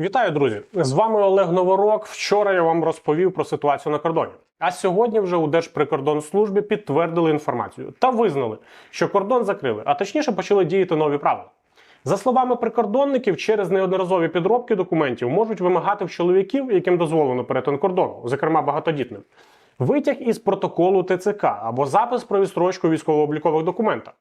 Вітаю, друзі! З вами Олег Новорок. Вчора я вам розповів про ситуацію на кордоні. А сьогодні вже у Держприкордонслужбі підтвердили інформацію та визнали, що кордон закрили, а точніше почали діяти нові правила. За словами прикордонників, через неодноразові підробки документів можуть вимагати в чоловіків, яким дозволено перетин кордону, зокрема багатодітним, витяг із протоколу ТЦК або запис про відстрочку військово-облікових документах.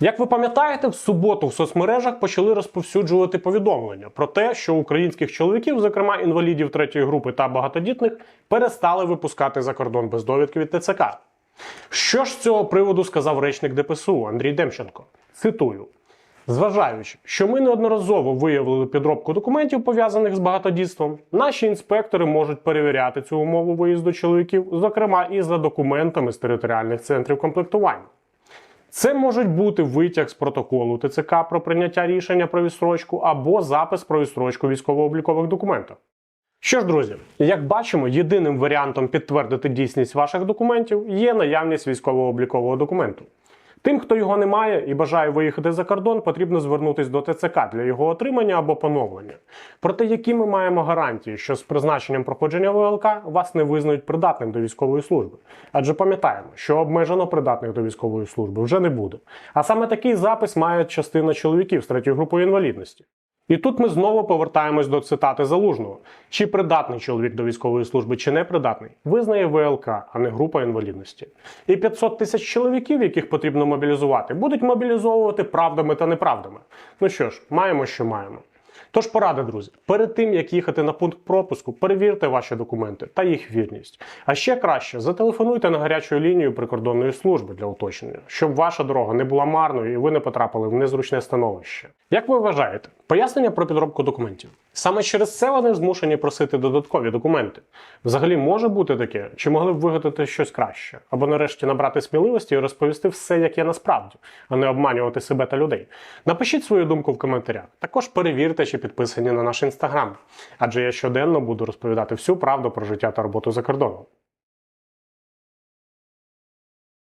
Як ви пам'ятаєте, в суботу в соцмережах почали розповсюджувати повідомлення про те, що українських чоловіків, зокрема інвалідів третьої групи та багатодітних, перестали випускати за кордон без довідки від ТЦК. Що ж з цього приводу сказав речник ДПСУ Андрій Демченко? Цитую. Зважаючи, що ми неодноразово виявили підробку документів, пов'язаних з багатодітством, наші інспектори можуть перевіряти цю умову виїзду чоловіків, зокрема і за документами з територіальних центрів комплектування. Це можуть бути витяг з протоколу ТЦК про прийняття рішення про відстрочку або запис про відстрочку військово-облікових документів. Що ж, друзі, як бачимо, єдиним варіантом підтвердити дійсність ваших документів є наявність військово-облікового документу. Тим, хто його не має і бажає виїхати за кордон, потрібно звернутися до ТЦК для його отримання або поновлення. Проте, які ми маємо гарантії, що з призначенням проходження ВЛК вас не визнають придатним до військової служби? Адже пам'ятаємо, що обмежено придатних до військової служби вже не буде. А саме такий запис має частина чоловіків з третьої групи інвалідності. І тут ми знову повертаємось до цитати залужного: чи придатний чоловік до військової служби, чи не придатний, визнає ВЛК, а не група інвалідності. І 500 тисяч чоловіків, яких потрібно мобілізувати, будуть мобілізовувати правдами та неправдами. Ну що ж, маємо, що маємо. Тож порада, друзі, перед тим як їхати на пункт пропуску, перевірте ваші документи та їх вірність. А ще краще зателефонуйте на гарячу лінію прикордонної служби для уточнення, щоб ваша дорога не була марною і ви не потрапили в незручне становище. Як ви вважаєте, пояснення про підробку документів? Саме через це вони змушені просити додаткові документи. Взагалі може бути таке, чи могли б вигадати щось краще, або нарешті набрати сміливості і розповісти все, як є насправді, а не обманювати себе та людей. Напишіть свою думку в коментарях. Також перевірте, чи підписані на наш інстаграм, адже я щоденно буду розповідати всю правду про життя та роботу за кордоном.